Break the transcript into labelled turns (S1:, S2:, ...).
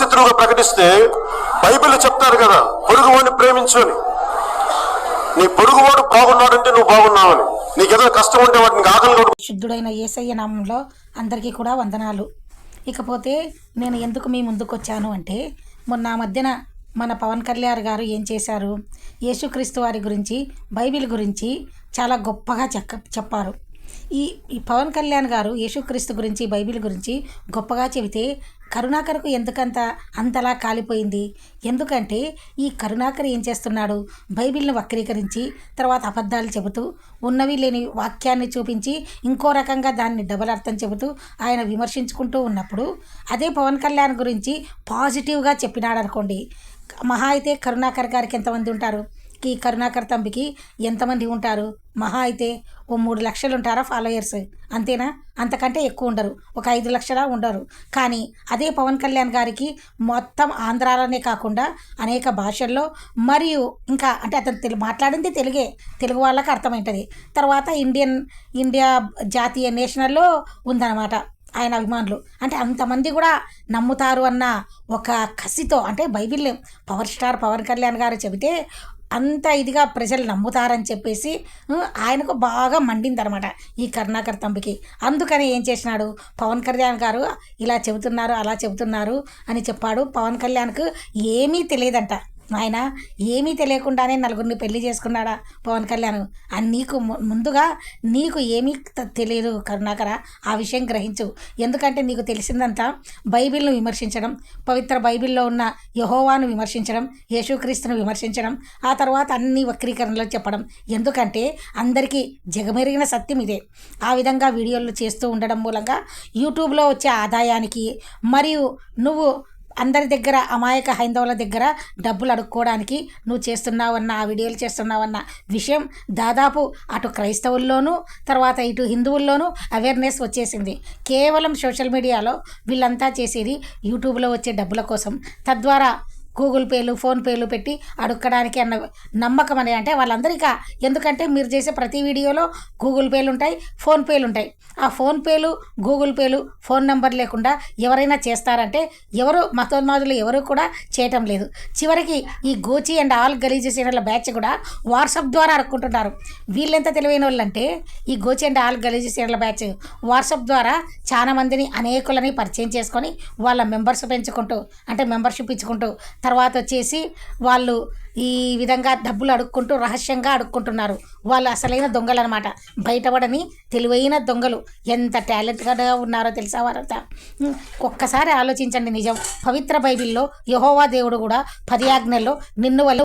S1: పేతురుగా ప్రకటిస్తే బైబిల్ చెప్తారు కదా పొరుగువాడిని ప్రేమించుని. నీ పొరుగువాడు బాగున్నాడంటే నువ్వు బాగున్నావని. నీకు కష్టం ఉంటే వాటిని ఆకలి
S2: శుద్ధుడైన యేసయ్య నామంలో అందరికీ కూడా వందనాలు. ఇకపోతే నేను ఎందుకు మీ ముందుకు వచ్చాను అంటే మొన్న మధ్యన మన పవన్ కళ్యాణ్ గారు ఏం చేశారు? యేసుక్రీస్తు వారి గురించి బైబిల్ గురించి చాలా గొప్పగా చెక్క చెప్పారు. ఈ ఈ పవన్ కళ్యాణ్ గారు యేసుక్రీస్తు గురించి బైబిల్ గురించి గొప్పగా చెబితే కరుణాకర్కు ఎందుకంత అంతలా కాలిపోయింది? ఎందుకంటే ఈ కరుణాకర్ ఏం చేస్తున్నాడు? బైబిల్ని వక్రీకరించి తర్వాత అబద్ధాలు చెబుతూ ఉన్నవి లేని వాక్యాన్ని చూపించి ఇంకో రకంగా దాన్ని డబల్ అర్థం చెబుతూ ఆయన విమర్శించుకుంటూ ఉన్నప్పుడు అదే పవన్ కళ్యాణ్ గురించి పాజిటివ్గా చెప్పినాడు అనుకోండి మహా అయితే కరుణాకర్ గారికి ఎంతమంది ఉంటారు? కి కరుణాకర్ తంబికి ఎంతమంది ఉంటారు? మహా అయితే ఓ మూడు లక్షలు ఉంటారా ఫాలోయర్స్? అంతేనా? అంతకంటే ఎక్కువ ఉండరు. ఒక ఐదు లక్షల ఉండరు. కానీ అదే పవన్ కళ్యాణ్ గారికి మొత్తం ఆంధ్రాలోనే కాకుండా అనేక భాషల్లో మరియు ఇంకా అంటే అతను తెలు మాట్లాడింది తెలుగే. తెలుగు వాళ్ళకి అర్థమవుతుంది తర్వాత ఇండియన్ ఇండియా జాతీయ నేషనల్లో ఉందన్నమాట ఆయన అభిమానులు. అంటే అంతమంది కూడా నమ్ముతారు అన్న ఒక కసితో అంటే Bible power star Pawan Kalyan garu చెబితే అంత ఇదిగా ప్రజలు నమ్ముతారని చెప్పేసి ఆయనకు బాగా మండిందనమాట ఈ కరుణాకర్ తంబికి. అందుకని ఏం చేసినాడు? పవన్ కళ్యాణ్ గారు ఇలా చెబుతున్నారు అలా చెబుతున్నారు అని చెప్పాడు. పవన్ కళ్యాణ్కు ఏమీ తెలియదంట. ఆయన ఏమీ తెలియకుండానే నలుగురిని పెళ్ళి చేసుకున్నాడా పవన్ కళ్యాణ్? అని నీకు ము- ముందుగా నీకు ఏమీ తెలియదు కరుణాకర. ఆ విషయం గ్రహించు. ఎందుకంటే నీకు తెలిసిందంతా బైబిల్ను విమర్శించడం పవిత్ర బైబిల్లో ఉన్న యహోవాను విమర్శించడం యేసుక్రీస్తును విమర్శించడం ఆ తర్వాత అన్ని వక్రీకరణలు చెప్పడం. ఎందుకంటే అందరికీ జగమెరిగిన సత్యం ఇదే. ఆ విధంగా వీడియోలు చేస్తూ ఉండడం మూలంగా యూట్యూబ్లో వచ్చే ఆదాయానికి మరియు నువ్వు అందరి దగ్గర అమాయక హైందవుల దగ్గర డబ్బులు అడుక్కోవడానికి నువ్వు చేస్తున్నావన్న ఆ వీడియోలు చేస్తున్నావన్న విషయం దాదాపు అటు క్రైస్తవుల్లోనూ తర్వాత ఇటు హిందువుల్లోనూ అవేర్నెస్ వచ్చేసింది. కేవలం సోషల్ మీడియాలో వీళ్ళంతా చేసేది యూట్యూబ్లో వచ్చే డబ్బుల కోసం. తద్వారా గూగుల్ పేలు ఫోన్పేలు పెట్టి అడుక్కడానికి అన్న నమ్మకం అని అంటే వాళ్ళందరికీ ఎందుకంటే మీరు చేసే ప్రతి వీడియోలో గూగుల్ పేలు ఉంటాయి ఫోన్పేలు ఉంటాయి. ఆ ఫోన్పేలు గూగుల్ పేలు ఫోన్ నెంబర్ లేకుండా ఎవరైనా చేస్తారంటే ఎవరు మతోన్మాదులు ఎవరు కూడా చేయటం లేదు. చివరికి ఈ గోచి అండ్ ఆల్ గలీజ్ సీరియల్ బ్యాచ్ కూడా వాట్సాప్ ద్వారా అడుక్కుంటున్నారు. వీళ్ళెంత తెలివైన వాళ్ళంటే ఈ గోచి అండ్ ఆల్ గలీజ్ సీరియల్ బ్యాచ్ వాట్సాప్ ద్వారా చాలా మందిని అనేకులని పరిచయం చేసుకొని వాళ్ళ మెంబర్స్ పెంచుకుంటూ అంటే మెంబర్షిప్ ఇచ్చుకుంటూ తర్వాత వచ్చేసి వాళ్ళు ఈ విధంగా డబ్బులు అడుక్కుంటూ రహస్యంగా అడుక్కుంటున్నారు. వాళ్ళు అసలైన దొంగలు అనమాట బయటపడని తెలివైన దొంగలు. ఎంత టాలెంట్గా ఉన్నారో తెలుసా వారంతా? ఒక్కసారి ఆలోచించండి నిజం. పవిత్ర బైబిల్లో యహోవా దేవుడు కూడా పది ఆజ్ఞల్లో నిన్ను వల్ల